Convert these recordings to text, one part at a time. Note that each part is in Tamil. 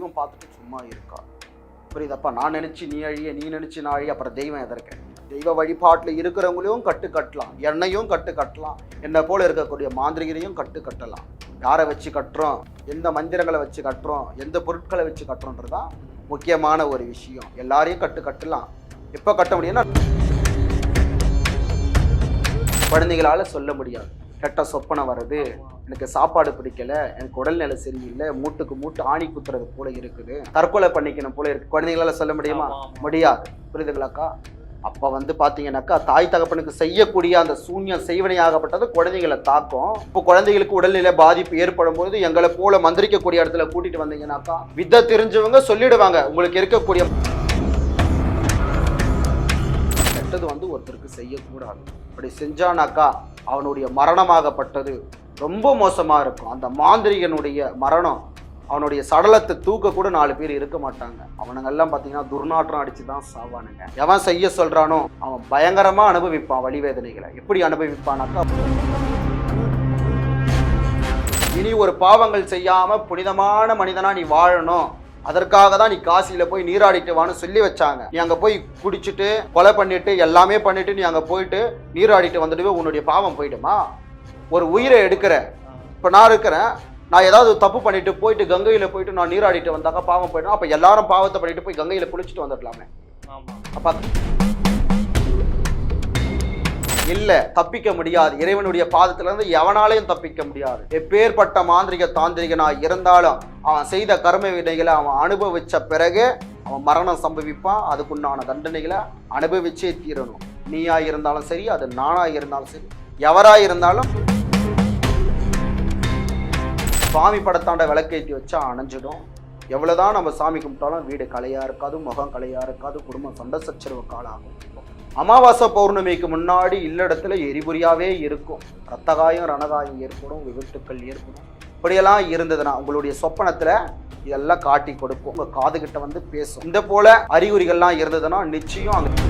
தெய்வம் பார்த்துட்டு சும்மா இருக்கா? புரியுதப்பா நான் நினச்சி நீ அழிய நீ நினச்சி நான் அழிய அப்புறம் தெய்வம் எதற்கு? தெய்வ வழிபாட்டில் இருக்கிறவங்களையும் கட்டு கட்டலாம் என்னையும் கட்டு கட்டலாம் என்னை போல் இருக்கக்கூடிய மாந்திரிகரையும் கட்டு கட்டலாம். யாரை வச்சு கட்டுறோம்? எந்த மந்திரங்களை வச்சு கட்டுறோம்? எந்த பொருட்களை வச்சு கட்டுறோன்றது தான் முக்கியமான ஒரு விஷயம். எல்லாரையும் கட்டு கட்டலாம். எப்போ கட்ட முடியும்னா குழந்தைகளால் சொல்ல முடியாது. கெட்ட சொப்பனை வருது. எனக்கு சாப்பாடு பிடிக்கல எனக்கு உடல்நிலை சரியில்லை மூட்டுக்கு மூட்டு ஆணி குத்துறது போல இருக்குது. தற்கொலை பண்ணிக்கணும் போல இருக்கு. குழந்தைகளால சொல்ல முடியுமா. முடியாது. புரியுதுங்களாக்கா? அப்ப வந்து பாத்தீங்கன்னாக்கா தாய் தகப்பனுக்கு செய்யக்கூடிய அந்த சூன்யம் செய்வனையாகப்பட்டது குழந்தைகளை தாக்கும். இப்போ குழந்தைகளுக்கு உடல்நிலை பாதிப்பு ஏற்படும் போது எங்களை போல மந்திரிக்கக்கூடிய இடத்துல கூட்டிட்டு வந்தீங்கன்னாக்கா வித்தை தெரிஞ்சவங்க சொல்லிடுவாங்க. உங்களுக்கு இருக்கக்கூடிய கெட்டது வந்து ஒருத்தருக்கு செய்யக்கூடாது. அப்படி செஞ்சானாக்கா அவனுடைய மரணமாகப்பட்டது. ரொம்ப மோசமாக இருக்கும். அந்த மாந்திரிகனுடைய மரணம் அவனுடைய சடலத்தை தூக்க கூட நாலு பேர் இருக்க மாட்டாங்க. அவனுங்க எல்லாம் பார்த்தீங்கன்னா துர்நாற்றம் அடித்து தான் சாவானுங்க. எவன் செய்ய சொல்கிறானோ அவன் பயங்கரமாக அனுபவிப்பான் வழிவேதனைகளை. எப்படி அனுபவிப்பானாக்கா இனி ஒரு பாவங்கள் செய்யாமல் புனிதமான மனிதனாக நீ வாழணும். அதற்காக தான் நீ காசியில போய் நீராடிட்டு வான்னு சொல்லி வச்சாங்க. நீ அங்க போய் குடிச்சிட்டு கொலை பண்ணிட்டு எல்லாமே பண்ணிட்டு நீ அங்க போயிட்டு நீராடிட்டு வந்துடுவே உன்னுடைய பாவம் போயிடுமா? ஒரு உயிரை எடுக்கிற இப்போ நான் இருக்கிறேன். நான் ஏதாவது தப்பு பண்ணிட்டு போயிட்டு கங்கையில போயிட்டு நான் நீராடிட்டு வந்தாக்கா பாவம் போயிடும். அப்ப எல்லாரும் பாவத்தை பண்ணிட்டு போய் கங்கையில குளிச்சுட்டு வந்துடலாமே. அப்ப இல்ல தப்பிக்க முடியாது. இறைவனுடைய பாதத்துல இருந்து எவனாலையும் தப்பிக்க முடியாது. எப்பேற்பட்ட மாந்திரிக தாந்திரிகனா இருந்தாலும் அவன் செய்த கர்ம வினைகளை அவன் அனுபவிச்ச பிறகு அவன் மரணம் சம்பவிப்பான். அதுக்குண்டான தண்டனைகளை அனுபவிச்சே தீரணும். நீயா இருந்தாலும் சரி அது நானா இருந்தாலும் சரி. எவராக இருந்தாலும் சுவாமி படத்தாண்ட விளக்கேற்றி வச்சா அணைஞ்சிடும். எவ்வளோதான் நம்ம சாமி கும்பிட்டாலும் வீடு கலையாக இருக்காது முகம் கலையாக இருக்காது குடும்பம் சண்டை சச்சரவு காலாகும். அமாவாசை பௌர்ணமிக்கு முன்னாடி இல்லடத்துல எரிபுரியாவே இருக்கும். ரத்தகாயம் ரணகாயம் ஏற்படும் விபத்துக்கள் ஏற்படும். இப்படியெல்லாம் இருந்ததுன்னா உங்களுடைய சொப்பனத்தில் இதெல்லாம் காட்டி கொடுக்கும். உங்கள் காதுகிட்ட வந்து பேசும். இந்த போல அறிகுறிகள்லாம் இருந்ததுன்னா நிச்சயம் அங்கே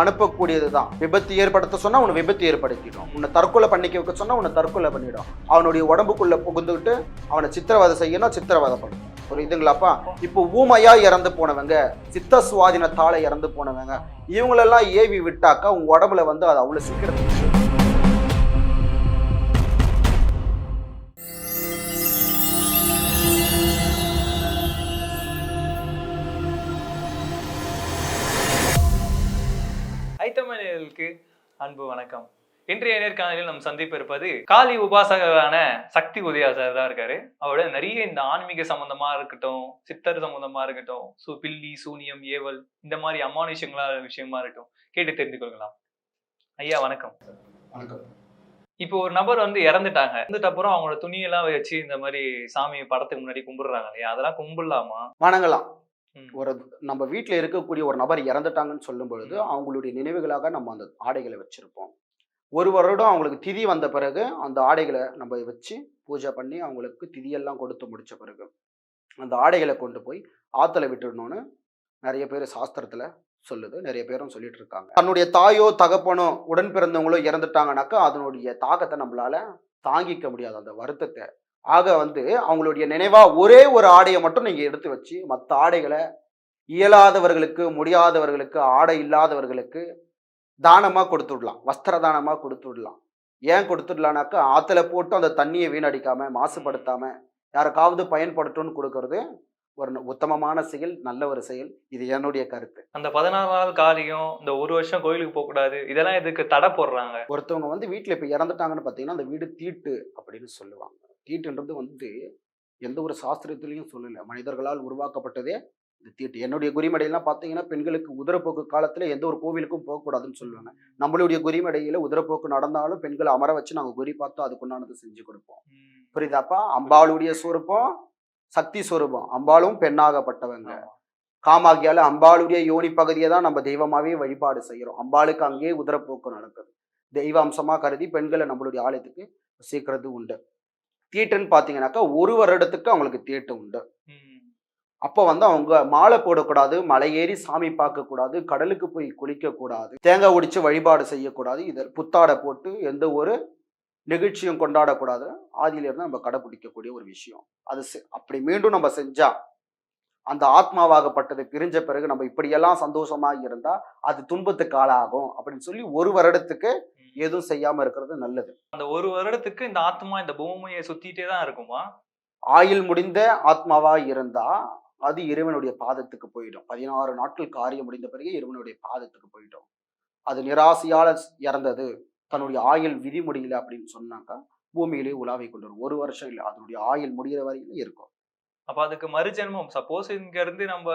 அனுப்பக்கூடியது தான் விபத்து ஏற்படுத்த சொன்னா உன்னை விபத்து ஏற்படுத்திடும். உன்னை தற்கொலை பண்ணிக்க வைக்க சொன்னா உன்னை தற்கொலை பண்ணிடும். அவனுடைய உடம்புக்குள்ள புகுந்துக்கிட்டு அவனை சித்திரவதை செய்யணும் சித்திரவதை பண்ணும் புரியுதுங்களாப்பா இப்போ ஊமையா இறந்து போனவங்க சித்த சுவாதினத்தால இறந்து போனவங்க இவங்களெல்லாம் ஏவி விட்டாக்கா உங்க உடம்புல வந்து அது அவ்வளோ சீக்கிரம் அன்பு வணக்கம். இன்றைய நேர்காணலில் நம் சந்திப்பு இருப்பது காளி உபாசகரான சக்தி உதயா சார் தான் இருக்காரு. அவரோட நிறைய இந்த ஆன்மீக சம்பந்தமா இருக்கட்டும் சித்தர் சம்பந்தமா இருக்கட்டும் சு பில்லி சூனியம் ஏவல் இந்த மாதிரி அமானுஷங்களா விஷயமா இருக்கட்டும் கேட்டு தெரிந்து கொள்ளலாம். ஐயா வணக்கம். வணக்கம். இப்போ ஒரு நபர் வந்து இறந்துட்டாங்க. இறந்துட்ட அப்புறம் அவங்களோட துணியெல்லாம் வச்சு இந்த மாதிரி சாமி படத்துக்கு முன்னாடி கும்பிடுறாங்க இல்லையா? அதெல்லாம் கும்பிடலாமா? வணங்கலாம். ஒரு நம்ம வீட்டில் இருக்கக்கூடிய ஒரு நபர் இறந்துட்டாங்கன்னு சொல்லும் பொழுது அவங்களுடைய நினைவுகளாக நம்ம அந்த ஆடைகளை வச்சிருப்போம். ஒரு வருடம் அவங்களுக்கு திதி வந்த பிறகு அந்த ஆடைகளை நம்ம வச்சு பூஜை பண்ணி அவங்களுக்கு திதியெல்லாம் கொடுத்து முடிச்ச பிறகு அந்த ஆடைகளை கொண்டு போய் ஆத்துல விட்டுடணும்னு நிறைய பேர் சாஸ்திரத்துல சொல்லுது. நிறைய பேரும் சொல்லிட்டு இருக்காங்க. தன்னுடைய தாயோ தகப்பனோ உடன் பிறந்தவங்களோ இறந்துட்டாங்கனாக்கா அதனுடைய தாக்கத்தை நம்மளால தாங்கிக்க முடியாது. அந்த வருத்தத்தை ஆக வந்து அவங்களுடைய நினைவா ஒரே ஒரு ஆடையை மட்டும் நீங்க எடுத்து வச்சு மற்ற ஆடைகளை இயலாதவர்களுக்கு முடியாதவர்களுக்கு ஆடை இல்லாதவர்களுக்கு தானமா கொடுத்து விடலாம் வஸ்திர தானமா கொடுத்து விடலாம் ஏன் கொடுத்துடலானாக்கா ஆத்துல போட்டு அந்த தண்ணியை வீணடிக்காம மாசுபடுத்தாம யாருக்காவது பயன்படுத்தும்னு கொடுக்கறது ஒரு உத்தமமான செயல் நல்ல ஒரு செயல். இது என்னுடைய கருத்து. அந்த பதினாறு நாள் காரியம் இந்த ஒரு வருஷம் கோயிலுக்கு போக கூடாது இதெல்லாம் இதுக்கு தடை போடுறாங்க? ஒருத்தவங்க வந்து வீட்டில் இப்போ இறந்துட்டாங்கன்னு பார்த்தீங்கன்னா அந்த வீடு தீட்டு அப்படின்னு சொல்லுவாங்க. தீட்டுன்றது வந்து எந்த ஒரு சாஸ்திரத்திலையும் சொல்லலை. மனிதர்களால் உருவாக்கப்பட்டதே இந்த தீட்டு. என்னுடைய குறிமடையெல்லாம் பார்த்தீங்கன்னா பெண்களுக்கு உதரப்போக்கு காலத்தில் எந்த ஒரு கோவிலுக்கும் போகக்கூடாதுன்னு சொல்லுவாங்க. நம்மளுடைய குறிமடையில் உதரப்போக்கு நடந்தாலும் பெண்களை அமர வச்சு நாங்கள் குறி பார்த்தோம் அதுக்குண்டானது செஞ்சு கொடுப்போம். புரியுதாப்பா? அம்பாளுடைய சொரூபம் சக்தி சொரூபம். அம்பாளும் பெண்ணாகப்பட்டவங்க. ஆமா. காமாக்கியால அம்பாளுடைய யோனி பகுதியை தான் நம்ம தெய்வமாவே வழிபாடு செய்கிறோம் அம்பாளுக்கு அங்கேயே உதரப்போக்கு நடக்குது. தெய்வ அம்சமா கருதி பெண்களை நம்மளுடைய ஆலயத்துக்கு சீக்கிரது உண்டு. தீட்டுன்னு பார்த்தீங்கன்னாக்கா ஒரு வருடத்துக்கு அவங்களுக்கு தீட்டு உண்டு. அப்போ வந்து அவங்க மாலை போடக்கூடாது மலை ஏறி சாமி பார்க்கக்கூடாது கடலுக்கு போய் குளிக்கக்கூடாது தேங்காய் உடிச்சு வழிபாடு செய்யக்கூடாது இதை புத்தாடை போட்டு எந்த ஒரு நெகிழ்ச்சியும் கொண்டாடக்கூடாது ஆதியிலிருந்து நம்ம கடைபிடிக்கக்கூடிய ஒரு விஷயம் அது அப்படி மீண்டும் நம்ம செஞ்சா அந்த ஆத்மாவாகப்பட்டது பிரிஞ்ச பிறகு நம்ம இப்படியெல்லாம் சந்தோஷமா இருந்தா அது துன்பத்துக்கு ஆளாகும் அப்படின்னு சொல்லி ஒரு வருடத்துக்கு எதுவும் செய்யாம இருக்கிறது நல்லது. அந்த ஒரு வருடத்துக்கு இந்த ஆத்மா இந்த பூமியை சுத்திட்டே தான் இருக்குமா? ஆயுள் முடிந்த ஆத்மாவா இருந்தா அது இறைவனுடைய பாதத்துக்கு போயிடும். பதினாறு நாட்கள் காரியம் முடிந்த பிறகு இறைவனுடைய பாதத்துக்கு போயிடும். அது நிராசையால இறந்தது. தன்னுடைய ஆயுள் விதி முடியல அப்படின்னு சொன்னாக்கா பூமியிலே உலாவை கொண்டு வரும் ஒரு வருஷம் இல்லை அதனுடைய ஆயுள் முடிகிற வரையிலும் இருக்கும். அப்ப அதுக்கு மறுஜென்மம். சப்போஸ் இங்க இருந்து நம்ம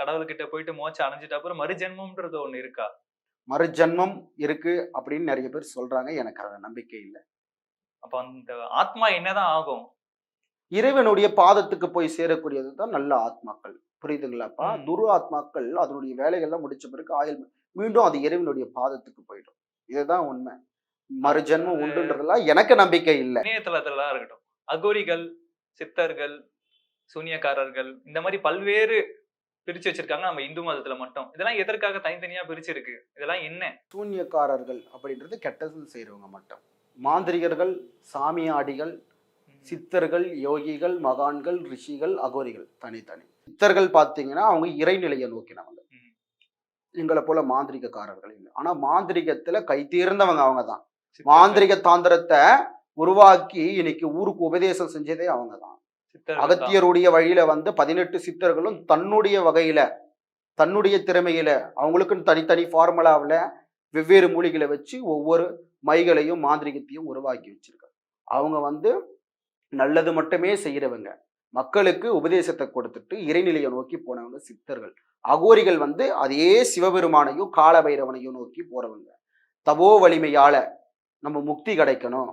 கடவுள்கிட்ட போயிட்டு மோட்சம் அடைஞ்சிட்ட அப்புறம் மறுஜென்மம்ன்றது ஒண்ணு இருக்கா? மறுஜன்மம் இருக்கு அப்படின்னு நிறைய பேர் சொல்றாங்க. எனக்கு அது நம்பிக்கை இல்லை. அப்ப அந்த ஆத்மா என்னதான் ஆகும்? இறைவனுடைய பாதத்துக்கு போய் சேரக்கூடியது தான் நல்ல ஆத்மாக்கள். புரியுதுங்களாப்பா. துரு ஆத்மாக்கள் அதனுடைய வேலைகள்லாம் முடிச்ச பிறகு ஆயுள் மீண்டும் அது இறைவனுடைய பாதத்துக்கு போயிடும். இதுதான் உண்மை. மறுஜென்மம் உண்டுன்றதெல்லாம் எனக்கு நம்பிக்கை இல்லை. இணையதளத்துலலாம் இருக்கட்டும். அகோரிகள் சித்தர்கள் சூனியக்காரர்கள் இந்த மாதிரி பல்வேறு பிரிச்சு வச்சிருக்காங்க. நம்ம இந்து மதத்துல மட்டும். இதெல்லாம் எதற்காக தனித்தனியா பிரிச்சிருக்கு? இதெல்லாம் என்ன? சூன்யக்காரர்கள் அப்படின்றது கெட்டது செய்றவங்க மட்டும். மாந்திரிகர்கள் சாமியாடிகள் சித்தர்கள் யோகிகள் மகான்கள் ரிஷிகள் அகோரிகள் தனித்தனி. சித்தர்கள் பார்த்தீங்கன்னா அவங்க இறைநிலையை நோக்கினவங்க. எங்களை போல மாந்திரிகக்காரர்கள் இல்லை. ஆனா மாந்திரிகத்துல கை தேர்ந்தவங்க அவங்க தான். மாந்திரிக தாந்திரத்தை உருவாக்கி இன்னைக்கு ஊருக்கு உபதேசம் செஞ்சதே அவங்க தான். அகத்தியருடைய வழியில வந்து பதினெட்டு சித்தர்களும் தன்னுடைய வகையில தன்னுடைய திறமையில அவங்களுக்குன்னு தனித்தனி ஃபார்முலாவில் வெவ்வேறு மூலிகளை வச்சு ஒவ்வொரு மைகளையும் மாந்திரிகத்தையும் உருவாக்கி வச்சிருக்காங்க. அவங்க வந்து நல்லது மட்டுமே செய்யறவங்க மக்களுக்கு உபதேசத்தை கொடுத்துட்டு இறைநிலையை நோக்கி போனவங்க சித்தர்கள். அகோரிகள் வந்து அதே சிவபெருமானையும் காலபைரவனையும் நோக்கி போறவங்க. தபோ வலிமையால நம்ம முக்தி கிடைக்கணும்.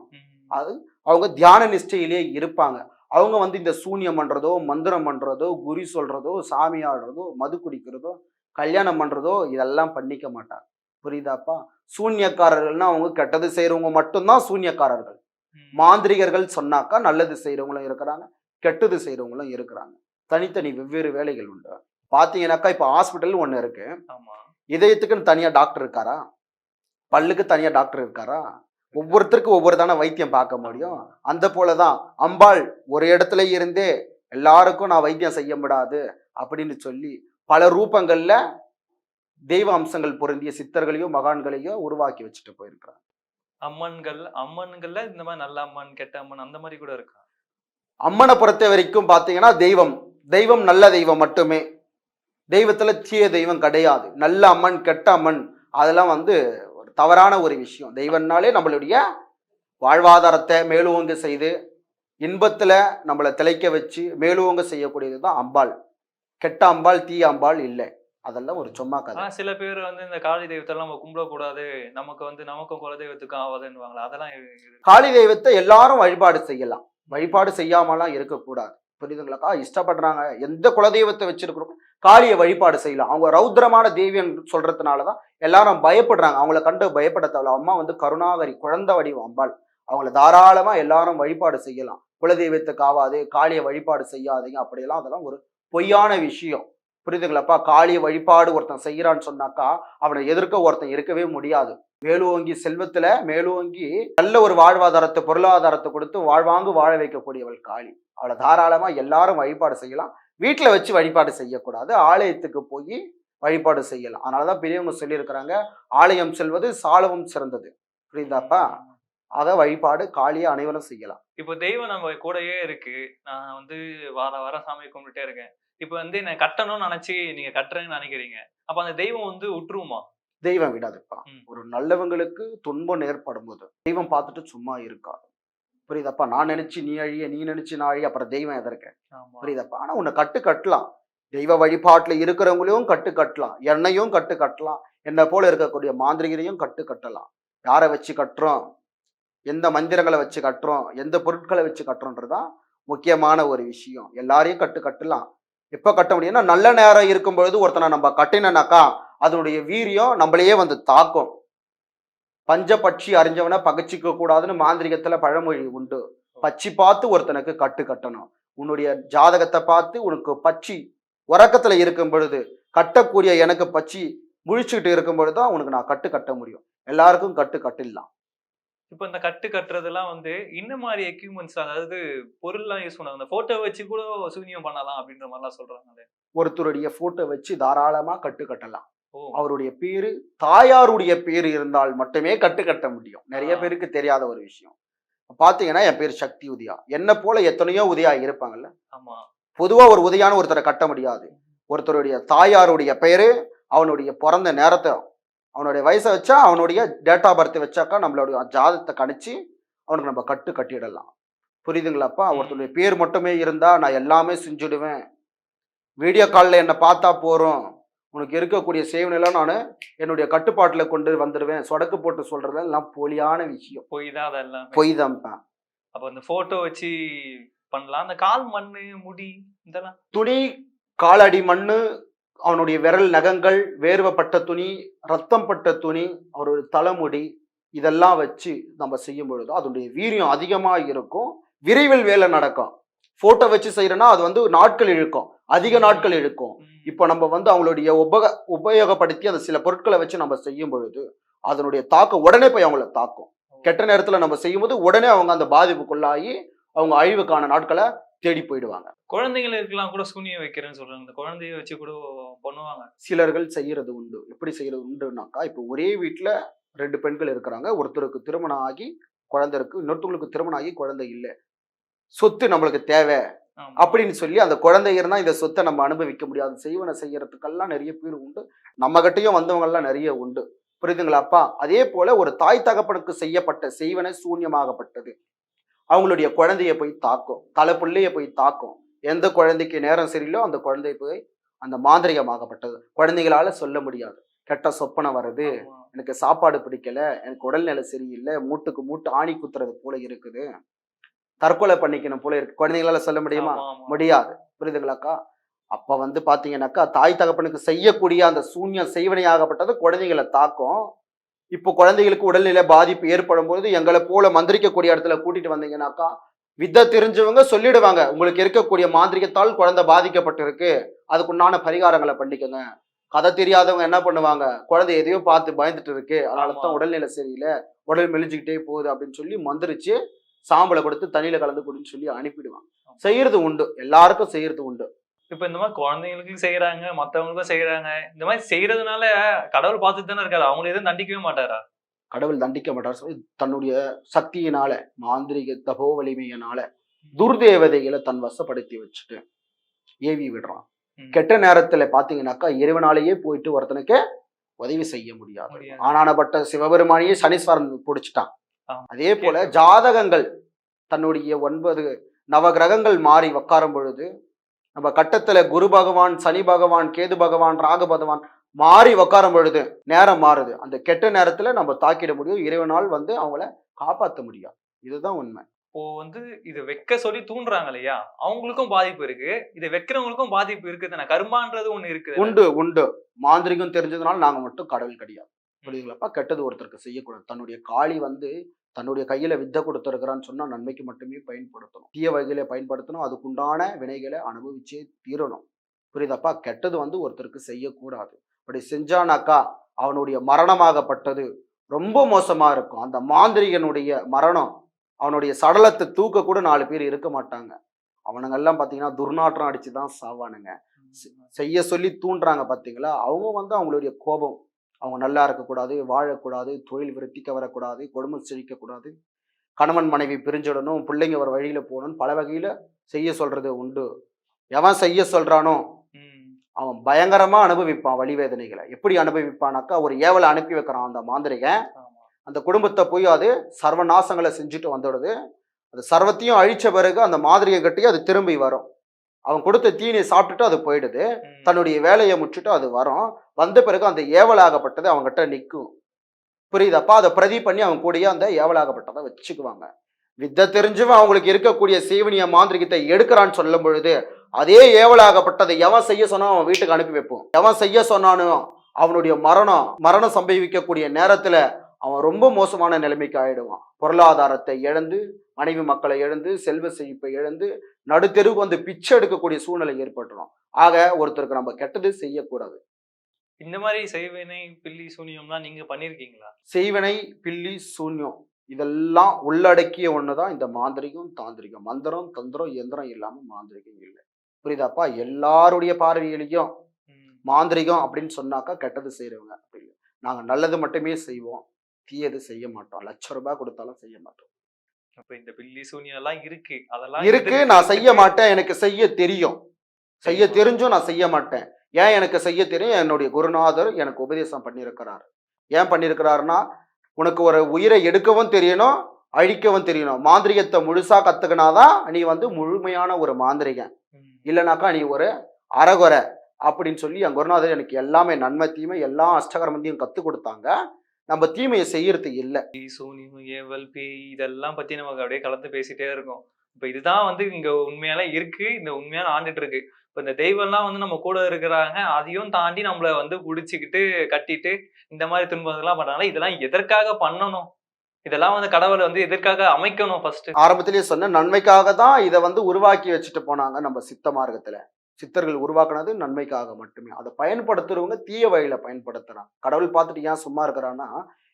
அது அவங்க தியான நிஷ்டையிலே இருப்பாங்க. அவங்க வந்து இந்த சூன்யம் பண்றதோ மந்திரம் பண்றதோ குறி சொல்றதோ சாமி ஆடுறதோ மது குடிக்கிறதோ கல்யாணம் பண்றதோ இதெல்லாம் பண்ணிக்க மாட்டாங்க. புரியுதாப்பா? சூன்யக்காரர்கள்னா அவங்க கெட்டது செய்யறவங்க மட்டும்தான் சூன்யக்காரர்கள். மாந்திரிகர்கள் சொன்னாக்கா நல்லது செய்யறவங்களும் இருக்கிறாங்க கெட்டது செய்யறவங்களும் இருக்கிறாங்க. தனித்தனி வெவ்வேறு வேலைகள் உண்டு. பாத்தீங்கன்னாக்கா இப்போ ஹாஸ்பிட்டல் ஒன்று இருக்கு. இதயத்துக்குன்னு தனியா டாக்டர் இருக்காரா? பல்லுக்கு தனியா டாக்டர் இருக்காரா? ஒவ்வொருத்தருக்கும் ஒவ்வொரு தானே வைத்தியம் பார்க்க முடியும். அந்த போலதான் அம்பாள் ஒரு இடத்துல இருந்தே எல்லாருக்கும் நான் வைத்தியம் செய்ய முடியாது அப்படின்னு சொல்லி பல ரூபங்கள்ல தெய்வ அம்சங்கள் பொருந்திய சித்தர்களையோ மகான்களையோ உருவாக்கி வச்சுட்டு போயிருக்கிறாங்க அம்மன்கள் அம்மன்கள்ல இந்த மாதிரி நல்ல அம்மன் கெட்ட அம்மன் அந்த மாதிரி கூட இருக்கா? அம்மனை பொறுத்த வரைக்கும் பார்த்தீங்கன்னா தெய்வம் தெய்வம் நல்ல தெய்வம் மட்டுமே. தெய்வத்துல தீய தெய்வம் கிடையாது. நல்ல அம்மன் கெட்ட அம்மன் அதெல்லாம் வந்து தவறான ஒரு விஷயம். தெய்வம்னாலே நம்மளுடைய வாழ்வாதாரத்தை மேலோங்க செய்து இன்பத்துல நம்மளை திளைக்க வச்சு மேலோங்க செய்யக்கூடியது தான் அம்பாள். கெட்ட அம்பாள் தீய அம்பாள் இல்லை. அதெல்லாம் ஒரு சும்மா கதை. சில பேர் வந்து இந்த காளி தெய்வத்தெல்லாம் நம்ம கும்பிடக்கூடாது நமக்கு வந்து நமக்கும் குலதெய்வத்துக்கும் ஆகாதுன்னுவாங்களா அதெல்லாம் இது- இது- காளி தெய்வத்தை எல்லாரும் வழிபாடு செய்யலாம். வழிபாடு செய்யாமலாம் இருக்கக்கூடாது. புரியுதுங்களாக்கா இஷ்டப்படுறாங்க. எந்த குலதெய்வத்தை வச்சிருக்கிறோம் காளியை வழிபாடு செய்யலாம். அவங்க ரௌத்ரமான தேவியன் சொல்றதுனால தான் எல்லாரும் பயப்படுறாங்க. அவங்கள கண்டு பயப்பட தேவையில்ல அம்மா வந்து கருணாகரி குழந்தை வடிவம் அம்பாள். அவங்கள தாராளமா எல்லாரும் வழிபாடு செய்யலாம். குலதெய்வத்துக்கு ஆகாது காளியை வழிபாடு செய்யாதீங்க. அப்படியெல்லாம் அதெல்லாம் ஒரு பொய்யான விஷயம். புரியுதுங்களாப்பா? காளிய வழிபாடு ஒருத்தன் செய்யறான்னு சொன்னாக்கா அவனை எதிர்க்க ஒருத்தன் இருக்கவே முடியாது. மேலோங்கி செல்வத்துல மேலோங்கி நல்ல ஒரு வாழ்வாதாரத்தை பொருளாதாரத்தை கொடுத்து வாழ்வாங்கு வாழ வைக்கக்கூடியவள் காளி. அவளை தாராளமா எல்லாரும் வழிபாடு செய்யலாம். வீட்டுல வச்சு வழிபாடு செய்யக்கூடாது. ஆலயத்துக்கு போய் வழிபாடு செய்யலாம். அதனாலதான் பெரியவங்க சொல்லியிருக்கிறாங்க ஆலயம் செல்வது சாலவும் சிறந்தது. புரியுதாப்பா? ஆக வழிபாடு காளியை அனைவரும் செய்யலாம். இப்போ தெய்வம் நம்ம கூடயே இருக்கு. நான் வந்து வார வாரம் சாமி கும்பிட்டுட்டே இருக்கேன். இப்போ வந்து நான் கட்டணும்னு நினைச்சு நீங்க கட்டுறேன்னு நினைக்கிறீங்க. அப்ப அந்த தெய்வம் வந்து விட்டுருமா தெய்வம் விடாதுப்பா. ஒரு நல்லவங்களுக்கு துன்பம் ஏற்படும் போது தெய்வம் பார்த்துட்டு சும்மா இருக்காது புரியுதாப்பா? நான் நினைச்சு நீ அழிய நீ நினைச்சு நான் அழிய அப்புறம் தெய்வம் எதற்கு புரியுதாப்பா? ஆனா உன்னை கட்டு கட்டலாம். தெய்வ வழிபாட்டுல இருக்கிறவங்களையும் கட்டு கட்டலாம். என்னையும் கட்டு கட்டலாம். என்னை போல இருக்கக்கூடிய மாந்திரிகரையும் கட்டு கட்டலாம். யாரை வச்சு கட்டுறோம்? எந்த மந்திரங்களை வச்சு கட்டுறோம்? எந்த பொருட்களை வச்சு கட்டுறோன்றதுதான் முக்கியமான ஒரு விஷயம். எல்லாரையும் கட்டு கட்டலாம். எப்ப கட்ட முடியும்னா நல்ல நேரம் இருக்கும் பொழுது ஒருத்தனை நம்ம கட்டினனாக்கா அதனுடைய வீரியம் நம்மளையே வந்து தாக்கும். பஞ்ச பட்சி அறிஞ்சவனை பகச்சிக்க கூடாதுன்னு மாந்திரிகத்துல பழமொழி உண்டு. பச்சி பார்த்து ஒருத்தனுக்கு கட்டு கட்டணும். உன்னுடைய ஜாதகத்தை பார்த்து உனக்கு பச்சி உறக்கத்துல இருக்கும் பொழுது கட்டக்கூடிய எனக்கு பச்சி முழிச்சுக்கிட்டு இருக்கும் பொழுது தான் உனக்கு நான் கட்டு கட்ட முடியும். எல்லாருக்கும் கட்டு கட்டிடலாம். இப்போ இந்த கட்டு கட்டுறதெல்லாம் வந்து இந்த மாதிரி எக்யூப்மெண்ட்ஸ் அதாவது பொருள்லாம் யூஸ் பண்ணுவாங்க அந்த போட்டோ வச்சு கூட சூனியம் பண்ணலாம் அப்படின்ற மாதிரிலாம் சொல்றாங்க ஒருத்தருடைய போட்டோ வச்சு தாராளமா கட்டு கட்டலாம். அவருடைய பேரு தாயாருடைய பேரு இருந்தால் மட்டுமே கட்டு கட்ட முடியும். நிறைய. பேருக்கு தெரியாத ஒரு விஷயம். பாத்தீங்கன்னா என் பேர் சக்தி உதயா. என்ன போல எத்தனையோ உதயா இருப்பாங்கல்ல? பொதுவா ஒரு உதயான்னு ஒருத்தரை கட்ட முடியாது. ஒருத்தருடைய தாயாருடைய பெயரு அவனுடைய பிறந்த நேரத்தை அவனுடைய வயசை வச்சா அவனுடைய டேட் ஆஃப் பர்த் வச்சாக்கா நம்மளுடைய ஜாதகத்தை கணிச்சு அவனுக்கு நம்ம கட்டு கட்டிடலாம். புரியுதுங்களாப்பா. ஒருத்தருடைய பேர் மட்டுமே இருந்தா நான் எல்லாமே செஞ்சுடுவேன். வீடியோ காலில் என்னை பார்த்தா போறோம். உனக்கு இருக்கக்கூடிய சேவனையெல்லாம் நான் என்னுடைய கட்டுப்பாட்டில் கொண்டு வந்துடுவேன் சொடக்கு போட்டு சொல்றது எல்லாம் போலியான விஷயம். பொய் தான் அதெல்லாம் பொய் தான்ப்பா அப்போ அந்த போட்டோ வச்சு பண்ணலாம். அந்த கால் மண்ணு முடி இதெல்லாம். துணி காலடி மண்ணு அவனுடைய விரல் நகங்கள் வேர்வப்பட்ட துணி ரத்தம் பட்ட துணி அவருடைய தலைமுடி இதெல்லாம் வச்சு நம்ம செய்யும் பொழுது அதனுடைய வீரியம் அதிகமாக இருக்கும். விரைவில் வேலை நடக்கும். போட்டோ வச்சு செய்யறோம்னா அது வந்து நாட்கள் இழுக்கும். அதிக நாட்கள் இழுக்கும் ம். இப்போ நம்ம வந்து அவங்களுடைய உபக உபயோகப்படுத்தி அந்த சில பொருட்களை வச்சு நம்ம செய்யும் பொழுது அதனுடைய தாக்கம் உடனே போய் அவங்கள தாக்கும். கெட்ட நேரத்தில் நம்ம செய்யும்போது உடனே அவங்க அந்த பாதிப்புக்குள்ளாகி அவங்க அழிவுக்கான நாட்களை தேடி போயிடுவாங்க. குழந்தைங்களுக்கெல்லாம் கூட சூனியம் வைக்கிறேன்னு சொல்றாங்க. இந்த குழந்தைய வச்சு கூட பண்ணுவாங்க. சிலர்கள் செய்யறது உண்டு. எப்படி செய்யறது உண்டுனாக்கா இப்போ ஒரே வீட்டில் ரெண்டு பெண்கள் இருக்கிறாங்க. ஒருத்தருக்கு திருமணம் ஆகி குழந்தை இருக்கு இன்னொருத்தவங்களுக்கு திருமணம் ஆகி குழந்தை இல்லை. சொத்து நம்மளுக்கு தேவை. அப்படின்னு சொல்லி அந்த குழந்தை இருந்தா இந்த சொத்தை நம்ம அனுபவிக்க முடியாது. செய்வனை செய்யறதுக்கெல்லாம் நிறைய பேர் உண்டு. நம்ம கிட்டயும் வந்தவங்க எல்லாம் நிறைய உண்டு. புரியுதுங்களாப்பா அதே போல ஒரு தாய் தகப்பனுக்கு செய்யப்பட்ட செய்வனை சூன்யமாகப்பட்டது. அவங்களுடைய குழந்தைய போய் தாக்கும். தலை பிள்ளைய போய் தாக்கும். எந்த குழந்தைக்கு நேரம் சரியில்லோ அந்த குழந்தை போய் அந்த மாந்திரிகமாகப்பட்டது. குழந்தைகளால சொல்ல முடியாது. கெட்ட சொப்பனை வருது. எனக்கு சாப்பாடு பிடிக்கல. எனக்கு உடல்நிலை சரியில்லை. மூட்டுக்கு மூட்டு ஆணி குத்துறது போல இருக்குது. தற்கொலை பண்ணிக்கணும் போல இருக்கு. குழந்தைங்களால சொல்ல முடியுமா. முடியாது. புரியுதுங்களாக்கா? அப்ப வந்து பாத்தீங்கன்னாக்கா தாய் தகப்பனுக்கு செய்யக்கூடிய அந்த சூன்யம் செய்வனையாகப்பட்டது குழந்தைகளை தாக்கும். இப்போ குழந்தைகளுக்கு உடல்நிலை பாதிப்பு ஏற்படும் பொழுது எங்களை போல மந்திரிக்கக்கூடிய இடத்துல கூட்டிட்டு வந்தீங்கன்னாக்கா வித்தை தெரிஞ்சவங்க சொல்லிடுவாங்க. உங்களுக்கு இருக்கக்கூடிய மாந்திரிகத்தால் குழந்தை பாதிக்கப்பட்டிருக்கு. அதுக்குண்டான பரிகாரங்களை பண்ணிக்கோங்க. கதை தெரியாதவங்க என்ன பண்ணுவாங்க? குழந்தை எதையோ பார்த்து பயந்துட்டு இருக்கு. அதனால தான். உடல்நிலை சரியில்லை. உடல் மெலிஞ்சுக்கிட்டே போகுது அப்படின்னு சொல்லி மந்திரிச்சு சாம்பலை கொடுத்து தண்ணியில கலந்து கொடுன்னு சொல்லி அனுப்பிடுவாங்க. செய்யறது உண்டு. எல்லாருக்கும் செய்யறது உண்டு. இப்ப இந்த மாதிரி குழந்தைங்களுக்கும் செய்யறாங்க மத்தவங்களுக்கும் செய்யறாங்க. இந்த மாதிரி செய்யறதுனால கடவுள் பார்த்துட்டு தானே இருக்காரு. அவங்களை எதுவும் தண்டிக்கவே மாட்டாரா? கடவுள் தண்டிக்க மாட்டார். தன்னுடைய சக்தியினால மாந்திரிக தபோ வலிமையினால துர்தேவதைகளை தன் வசப்படுத்தி வச்சுட்டு ஏவி விடுறான். கெட்ட நேரத்துல பாத்தீங்கன்னாக்கா இறைவனாலேயே போயிட்டு ஒருத்தனுக்கு உதவி செய்ய முடியாது. ஆனானப்பட்ட சிவபெருமானையே சனீஸ்வரன் பிடிச்சிட்டான். அதே போல ஜாதகங்கள் தன்னுடைய ஒன்பது நவகிரகங்கள் மாறி உட்காரும் பொழுது நம்ம கட்டத்துல குரு பகவான் சனி பகவான் கேது பகவான் ராகு பகவான் மாறி உட்காரும் பொழுது நேரம் மாறுது. அந்த கெட்ட நேரத்துல நம்ம தாக்கிட முடியும். இறைவனால் வந்து அவங்கள காப்பாற்ற முடியாது இதுதான் உண்மை. இப்போ வந்து இதை வைக்க சொல்லி தூண்டுறாங்க இல்லையா? அவங்களுக்கும் பாதிப்பு இருக்கு. இதை வைக்கிறவங்களுக்கும் பாதிப்பு இருக்கு தானே? கர்மான்றது ஒண்ணு இருக்குது உண்டு உண்டு. மாந்திரிகம் தெரிஞ்சதுனால நாங்க மட்டும் கடவுள் கிடையாது புரியுதுங்களாப்பா கெட்டது ஒருத்தருக்கு செய்யக்கூடாது. தன்னுடைய காளி வந்து தன்னுடைய கையில வித்தை கொடுத்துருக்கிறான்னு சொன்னா நன்மைக்கு மட்டுமே பயன்படுத்தணும். தீய வகையில பயன்படுத்தணும். அதுக்குண்டான வினைகளை அனுபவிச்சே தீரணும். புரியுதாப்பா? கெட்டது வந்து ஒருத்தருக்கு செய்யக்கூடாது. அப்படி செஞ்சானாக்கா அவனுடைய மரணமாகப்பட்டது ரொம்ப மோசமா இருக்கும். அந்த மாந்திரிகனுடைய மரணம் அவனுடைய சடலத்தை தூக்க கூட நாலு பேர் இருக்க மாட்டாங்க. அவனுங்கெல்லாம் பாத்தீங்கன்னா துர்நாற்றம் அடிச்சு தான் சாவானுங்க செய்ய சொல்லி தூண்டுறாங்க பார்த்தீங்களா அவங்க வந்து அவங்களுடைய கோபம். அவங்க நல்லா இருக்கக்கூடாது வாழக்கூடாது தொழில் விருத்திக்க வரக்கூடாது குடும்பம் செழிக்கக்கூடாது கணவன் மனைவி பிரிஞ்சிடணும் பிள்ளைங்க ஒரு வழியில போகணும்னு பல வகையில செய்ய சொல்றது உண்டு. எவன் செய்ய சொல்றானோ ம். அவன் பயங்கரமா அனுபவிப்பான் வழிவேதனைகளை. எப்படி அனுபவிப்பானாக்கா ஒரு ஏவலை அனுப்பி வைக்கிறான் அந்த மாந்திரிகன். அந்த குடும்பத்தை போய் அது சர்வநாசங்களை செஞ்சுட்டு வந்துடுது. அது சர்வத்தையும் அழிச்ச பிறகு அந்த மாதிரியை கட்டி அது திரும்பி வரும். அவன் கொடுத்த தீனியை சாப்பிட்டுட்டு அது போயிடுது. தன்னுடைய வேலையை முற்றிட்டு அது வரும். வந்த பிறகு அந்த ஏவலாகப்பட்டது அவங்ககிட்ட நிற்கும். புரியுதாப்பா அதை பிரதி பண்ணி அவன் கூடயே அந்த ஏவலாகப்பட்டதை வச்சுக்குவாங்க. வித்தை தெரிஞ்சவன் அவங்களுக்கு இருக்கக்கூடிய சேவனிய மாந்திரிகத்தை எடுக்கிறான்னு சொல்லும் பொழுது அதே ஏவலாகப்பட்டதை எவன் செய்ய சொன்னானோ அவன் வீட்டுக்கு அனுப்பி வைப்போம். எவன் செய்ய சொன்னானோ அவனுடைய மரணம் மரணம் சம்பவிக்கக்கூடிய நேரத்துல அவன் ரொம்ப மோசமான நிலைமைக்கு ஆயிடுவான். பொருளாதாரத்தை இழந்து மனைவி மக்களை இழந்து செல்வ செழிப்பை இழந்து நடுத்தெருவுக்கு வந்து பிச்சை எடுக்கக்கூடிய சூழ்நிலை ஏற்பட்டுரும். ஆக ஒருத்தருக்கு நம்ம கெட்டது செய்யக்கூடாது. இந்த மாதிரி செய்வினை பில்லி சூனியம்லாம் நீங்க பண்ணிருக்கீங்களா? செய்வனை பில்லி சூன்யம் இதெல்லாம் உள்ளடக்கிய ஒண்ணுதான். இந்த மாந்திரிகம் தாந்திரிகம். மந்திரம் தந்திரம் எந்திரம் இல்லாம மாந்திரிகம் இல்லை. புரியுதாப்பா? எல்லாருடைய பார்வையிலையும். மாந்திரிகம் அப்படின்னு சொன்னாக்கா கெட்டது செய்யறவங்க அப்படி இல்லை நாங்க நல்லது மட்டுமே செய்வோம். தீயது செய்ய மாட்டோம். லட்ச ரூபாய் கொடுத்தாலும் செய்ய மாட்டோம். அப்ப இந்த பில்லி சூனியம் எல்லாம் இருக்கு. அதெல்லாம் இருக்கு. நான் செய்ய மாட்டேன். எனக்கு செய்ய தெரியும். செய்ய? தெரிஞ்சும் நான் செய்ய மாட்டேன். ஏன் எனக்கு செய்ய தெரியும்? என்னுடைய குருநாதர் எனக்கு உபதேசம் பண்ணியிருக்கிறார் ஏன் பண்ணியிருக்கிறாருன்னா உனக்கு ஒரு உயிரை எடுக்கவும் தெரியணும் அழிக்கவும் தெரியணும். மாந்திரிகத்தை முழுசா கத்துக்கினாதான் நீ வந்து முழுமையான ஒரு மாந்திரிகன். இல்லைனாக்கா நீ ஒரு அறகுறை. அப்படின்னு சொல்லி என் குருநாதர் எனக்கு எல்லாமே நன்மை தீமை எல்லா அஷ்டகரமந்தியும் கத்து கொடுத்தாங்க. நம்ம தீமையை செய்யறது இல்லை. ஏவல் பேய் இதெல்லாம் பத்தி நமக்கு அப்படியே கலந்து பேசிட்டே இருக்கோம். இப்ப இதுதான் வந்து இங்க உண்மையால இருக்கு இந்த உண்மையான ஆண்டுட்டு இருக்கு. இப்ப இந்த தெய்வம்லாம் வந்து நம்ம கூட இருக்கிறாங்க அதையும் தாண்டி நம்மள வந்து புடிச்சுக்கிட்டு கட்டிட்டு இந்த மாதிரி துன்பங்கள்லாம் பண்றாங்க. இதெல்லாம் எதற்காக பண்ணணும்? இதெல்லாம் வந்து கடவுளை வந்து எதற்காக அமைக்கணும் ஃபர்ஸ்ட் ஆரம்பத்திலேயே சொன்ன நன்மைக்காக தான் இதை வந்து உருவாக்கி வச்சுட்டு போனாங்க நம்ம சித்த மார்க்கத்துல. சித்தர்கள் உருவாக்குனது நன்மைக்காக மட்டுமே. அதை பயன்படுத்துறவங்க தீய வழியில் பயன்படுத்துறான். கடவுள் பார்த்துட்டு ஏன் சும்மா இருக்கிறான்னா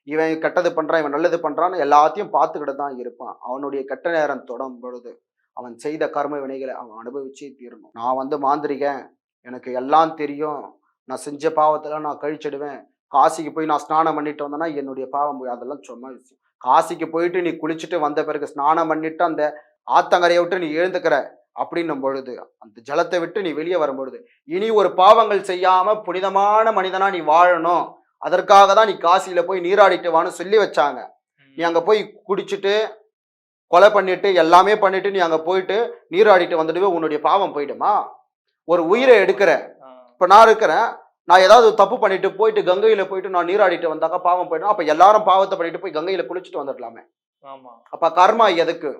இவன் கெட்டது பண்றான் இவன் நல்லது பண்றான்னு எல்லாத்தையும் பார்த்துக்கிட்டு தான் இருப்பான். அவனுடைய கெட்ட நேரம் தொடும் பொழுது அவன் செய்த கர்ம வினைகளை அவன் அனுபவிச்சே தீரணும். நான் வந்து மாந்திரிகன். எனக்கு எல்லாம் தெரியும். நான் செஞ்ச பாவத்தெல்லாம் நான் கழிச்சிடுவேன். காசிக்கு போய் நான் ஸ்நானம் பண்ணிட்டு வந்தேன்னா என்னுடைய பாவம் போய் அதெல்லாம் சும்மா விஷயம். காசிக்கு போயிட்டு நீ குளிச்சுட்டு வந்த பிறகு ஸ்நானம் பண்ணிட்டு அந்த ஆத்தங்கரையை விட்டு நீ எழுந்துக்கிற. அப்படின்னும் பொழுது அந்த ஜலத்தை விட்டு நீ வெளியே வரும்பொழுது இனி ஒரு பாவங்கள் செய்யாம புனிதமான மனிதனா நீ வாழணும். அதற்காக தான் நீ காசியில போய் நீராடிட்டு வான்னு சொல்லி வச்சாங்க. நீ அங்க போய் குடிச்சிட்டு கொலை பண்ணிட்டு எல்லாமே பண்ணிட்டு நீ அங்க போயிட்டு நீராடிட்டு வந்துடுவே உன்னுடைய பாவம் போயிடுமா? ஒரு உயிரை எடுக்கிற. இப்ப நான் இருக்கிறேன் நான் ஏதாவது தப்பு பண்ணிட்டு போயிட்டு கங்கையில போயிட்டு நான் நீராடிட்டு வந்தாக்கா பாவம் போயிடும். அப்ப எல்லாரும் பாவத்தை பண்ணிட்டு போய் கங்கையில குளிச்சுட்டு வந்துடலாமே. அப்ப கர்மா எதுக்கு?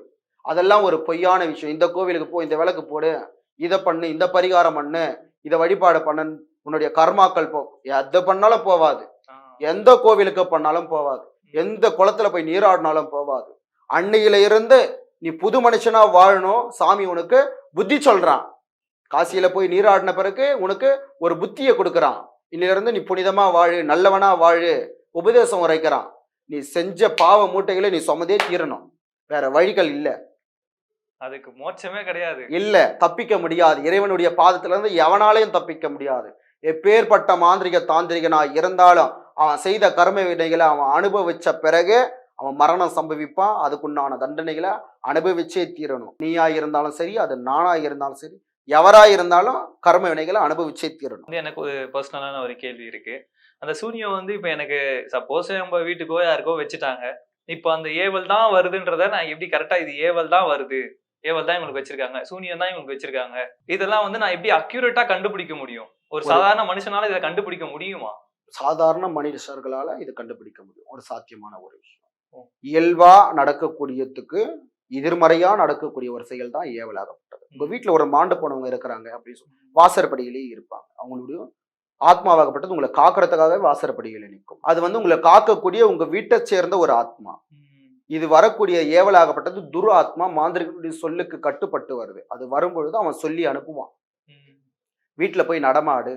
அதெல்லாம் ஒரு பொய்யான விஷயம். இந்த கோவிலுக்கு போ இந்த விளக்கு போடு இதை பண்ணு இந்த பரிகாரம் பண்ணு இதை வழிபாடு பண்ணு உன்னுடைய கர்மாக்கள் போ எது பண்ணாலும் போவாது. எந்த கோவிலுக்கு பண்ணாலும் போவாது. எந்த குளத்துல போய் நீராடினாலும் போவாது. அன்னையில இருந்து நீ புது மனுஷனா வாழணும் சாமி உனக்கு புத்தி சொல்றான். காசியில போய் நீராடின பிறகு உனக்கு ஒரு புத்தியை கொடுக்குறான். இன்னில இருந்து நீ புனிதமா வாழு நல்லவனா வாழு உபதேசம் உரைக்கிறான். நீ செஞ்ச பாவ மூட்டைகளை நீ சுமந்தே தீரணும். வேற வழிகள் இல்ல. அதுக்கு மோட்சமே கிடையாது. இல்ல தப்பிக்க முடியாது. இறைவனுடைய பாதத்துல இருந்து எவனாலையும் தப்பிக்க முடியாது. எப்பேற்பட்ட மாந்திரிக தாந்திரிகனா இருந்தாலும் அவன் செய்த கர்ம வினைகளை அவன் அனுபவிச்ச பிறகு அவன் மரணம் சம்பவிப்பான். அதுக்குண்டான தண்டனைகளை அனுபவிச்சே தீரணும். நீயா இருந்தாலும் சரி அது நானா இருந்தாலும் சரி எவரா இருந்தாலும் கர்ம வினைகளை அனுபவிச்சே தீரணும். எனக்கு ஒரு பர்சனலான ஒரு கேள்வி இருக்கு. அந்த சூனியம் வந்து இப்ப எனக்கு சப்போஸ் நம்ம வீட்டுக்கோ யாருக்கோ வச்சுட்டாங்க. இப்போ அந்த ஏவல் தான் வருதுன்றத நான் எப்படி கரெக்டா இது ஏவல் தான் வருது? ஏவல் தான் இவங்களுக்கு வச்சிருக்காங்க சூனியம் தான் இவங்களுக்கு வச்சிருக்காங்க. இதெல்லாம் வந்து நான் எப்படி அக்யூரேட்டா கண்டுபிடிக்க முடியும்? ஒரு சாதாரண மனுஷனால இதை கண்டுபிடிக்க முடியுமா? சாதாரண மனுஷர்களால இது கண்டுபிடிக்க முடியும். ஒரு சாத்தியமான ஒரு. விஷயம். இயல்பா நடக்கக்கூடியதுக்கு எதிர்மறையா நடக்கக்கூடிய ஒரு செயல் தான் ஏவலாகப்பட்டது உங்க வீட்டுல ஒரு மாண்டு போனவங்க இருக்கிறாங்க அப்படின்னு சொல்லி வாசற்படியிலேயே இருப்பாங்க. அவங்களுடைய ஆத்மாவாகப்பட்டது உங்களை காக்கிறதுக்காகவே வாசற்படியில நிற்கும். அது வந்து உங்களை காக்கக்கூடிய உங்க வீட்டை சேர்ந்த ஒரு ஆத்மா. இது வரக்கூடிய ஏவலாகப்பட்டது துரு ஆத்மா மாந்திரிகனுடைய சொல்லுக்கு கட்டுப்பட்டு வருது. அது வரும்பொழுது அவன் சொல்லி அனுப்புவான். வீட்டில் போய் நடமாடு.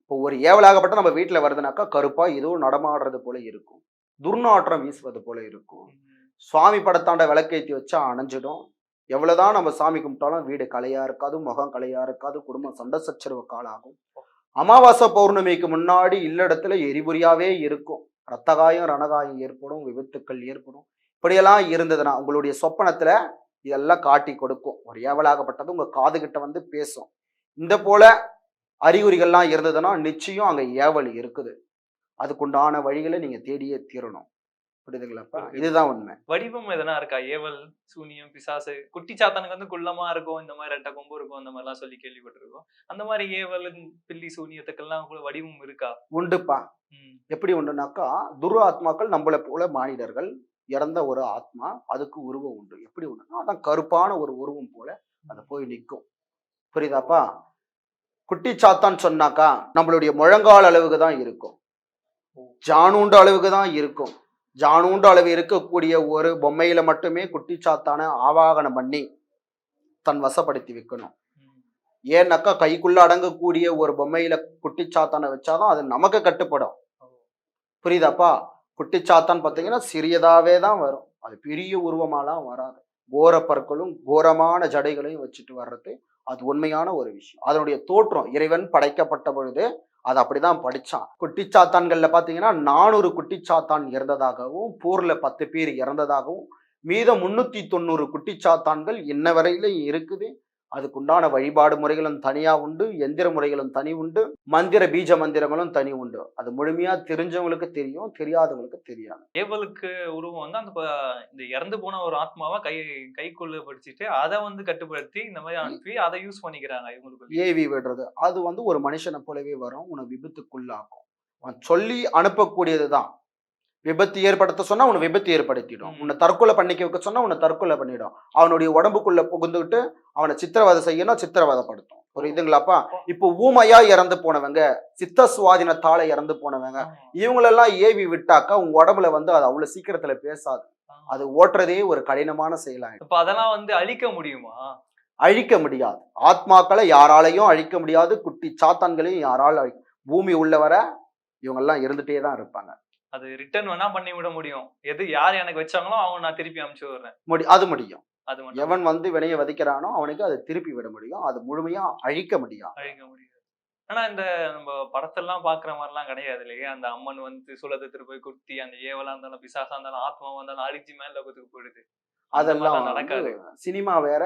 இப்போ ஒரு ஏவலாகப்பட்ட நம்ம வீட்டில் வருதுனாக்கா கருப்பா ஏதோ நடமாடுறது போல இருக்கும். துர்நாற்றம் வீசுவது போல இருக்கும். சுவாமி படத்தாண்ட விளக்கேற்றி வச்சா அணைஞ்சிடும். எவ்வளவுதான் நம்ம சாமி கும்பிட்டாலும் வீடு கலையா இருக்காது முகம் கலையா இருக்காது குடும்பம் சண்டை சச்சரவு காலாகும். அமாவாசை பௌர்ணமிக்கு முன்னாடி இல்லடத்துல எரிபுரியாவே இருக்கும். ரத்தகாயம் ரணகாயம் ஏற்படும் விபத்துக்கள் ஏற்படும். இப்படியெல்லாம் இருந்ததுன்னா உங்களுடைய சொப்பனத்துல இதெல்லாம் காட்டி கொடுக்கும். ஒரு ஏவலாகப்பட்டது உங்க காது கிட்ட வந்து பேசும். இந்த போல அறிகுறிகள்லாம் இருந்ததுன்னா நிச்சயம் அங்க ஏவல் இருக்குது. அதுக்குண்டான வழிகளை நீங்க தேடியே தீரணும். புரியுதுங்களாப்பா? இதுதான் உண்மை. வடிவம் எதனா இருக்கா? ஏவல் சூனியம் பிசாசு குட்டி சாத்தானுக்கு வந்து குள்ளமா இருக்கும் இந்த மாதிரி ரெட்டை கொம்பு இருக்கும் அந்த மாதிரிலாம் சொல்லி கேள்விப்பட்டிருக்கோம். அந்த மாதிரி ஏவல் பில்லி சூனியத்துக்கெல்லாம் கூட வடிவம் இருக்கா? உண்டுப்பா. எப்படி உண்டுனாக்கா துரு ஆத்மாக்கள் நம்மளை போல மானிடர்கள் இறந்த ஒரு ஆத்மா அதுக்கு உருவம் உண்டு. எப்படி உண்டுன்னா அதான் கருப்பான ஒரு உருவம் போல அது போய் நிற்கும். புரியுதாப்பா? குட்டி சாத்தான் சொன்னாக்கா நம்மளுடைய முழங்கால் அளவுக்கு தான் இருக்கும். ஜானூண்டு அளவுக்கு தான் இருக்கும். ஜானூண்டு அளவு இருக்கக்கூடிய ஒரு பொம்மையில மட்டுமே குட்டி சாத்தான ஆவாகனம் பண்ணி தன் வசப்படுத்தி வைக்கணும். ஏன்னாக்கா கைக்குள்ள அடங்கக்கூடிய ஒரு பொம்மையில குட்டி சாத்தானை வச்சாதான் அது நமக்கு கட்டுப்படும். புரியுதாப்பா? குட்டிச்சாத்தான் பார்த்தீங்கன்னா சிறியதாகவே தான் வரும். அது பெரிய உருவமாலாம் வராது. கோர பற்களும் கோரமான ஜடைகளையும் வச்சுட்டு வர்றது அது உண்மையான ஒரு விஷயம். அதனுடைய தோற்றம் இறைவன் படைக்கப்பட்ட பொழுது அது அப்படிதான் படித்தான் குட்டிச்சாத்தான்களில் பார்த்தீங்கன்னா நானூறு குட்டிச்சாத்தான் இறந்ததாகவும் போரில் பத்து பேர் இறந்ததாகவும் மீதம் முன்னூற்றி தொண்ணூறு குட்டிச்சாத்தான்கள் இன்ன வரையிலும் இருக்குது. அதுக்குண்டான வழிபாடு முறைகளும் தனியா உண்டு எந்திர முறைகளும் தனி உண்டு மந்திர பீஜ மந்திரங்களும் தனி உண்டு. அது முழுமையா தெரிஞ்சவங்களுக்கு தெரியும் தெரியாதவங்களுக்கு தெரியாது. ஏவலுக்கு உருவம் வந்து அந்த இந்த இறந்து போன ஒரு ஆத்மாவை கை கைக்குள்ள படிச்சுட்டு அதை வந்து கட்டுப்படுத்தி இந்த மாதிரி அனுப்பி அதை யூஸ் பண்ணிக்கிறாங்க இவங்களுக்கு. ஏவி விடுறது. அது வந்து ஒரு மனுஷனை போலவே வரும். உன்னை விபத்துக்குள்ளாக்கும். அவன் சொல்லி அனுப்பக்கூடியது தான் விபத்து ஏற்படுத்த சொன்னா உன்னை விபத்து ஏற்படுத்திடும். உன்னை தற்கொலை பண்ணிக்க வைக்க சொன்னா உன்னை தற்கொலை பண்ணிடும். அவனுடைய உடம்புக்குள்ள புகுந்துக்கிட்டு அவனை சித்திரவதை செய்யணும் சித்திரவதைப்படுத்தும். புரியுதுங்களாப்பா இப்போ ஊமையா இறந்து போனவங்க சித்த சுவாதினத்தால இறந்து போனவங்க இவங்களெல்லாம் ஏவி விட்டாக்கா உங்க உடம்புல வந்து அது அவ்வளவு சீக்கிரத்துல பேசாது. அது ஓட்டுறதே ஒரு கடினமான செயலாயிடும். இப்ப அதெல்லாம் வந்து அழிக்க முடியுமா? அழிக்க முடியாது. ஆத்மாக்களை யாராலையும் அழிக்க முடியாது. குட்டி சாத்தான்களையும் யாராலும் பூமி உள்ளவர இவங்கெல்லாம் இருந்துட்டே தான் இருப்பாங்க. அது ரிட்டர்ன் வேணா பண்ணி விட முடியும். எது யார் எனக்கு வச்சாங்களோ அவங்க நான் திருப்பி அனுப்பிச்சு விடுறேன். முடி அது முடியும். அது மட்டும் எவன் வந்து வினையை வதிக்கிறானோ அவனுக்கு அது திருப்பி விட முடியும். அது முழுமையா அழிக்க முடியாது. அழிக்க முடியாது. ஆனா இந்த நம்ம படத்தெல்லாம் பாக்குற மாதிரிலாம் கிடையாது இல்லையா? அந்த அம்மன் வந்து சுலத்தை திருப்பி குத்தி அந்த ஏவலா இருந்தாலும் பிசாசா இருந்தாலும் ஆத்மா வந்தாலும் அழிச்சு மேல லோகத்துக்கு போயிடுது. அதெல்லாம் நடக்காது. சினிமா வேற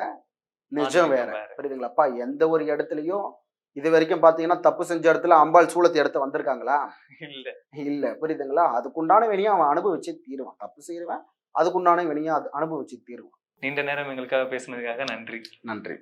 நிஜம் வேற. புரியுதுங்களாப்பா எந்த ஒரு இடத்துலயும் இது வரைக்கும் பாத்தீங்கன்னா தப்பு செஞ்ச இடத்துல அம்பாள் சூளத்தை எடுத்து வந்திருக்காங்களா? இல்ல. இல்ல. புரியுதுங்களா? அதுக்குண்டான வினையும் அவன் அனுபவிச்சு தீருவான். தப்பு செய்யறவன் அதுக்குண்டான வினையும் அது அனுபவிச்சு தீருவான். நீண்ட நேரம் எங்களுக்காக பேசுனதுக்காக நன்றி. நன்றி.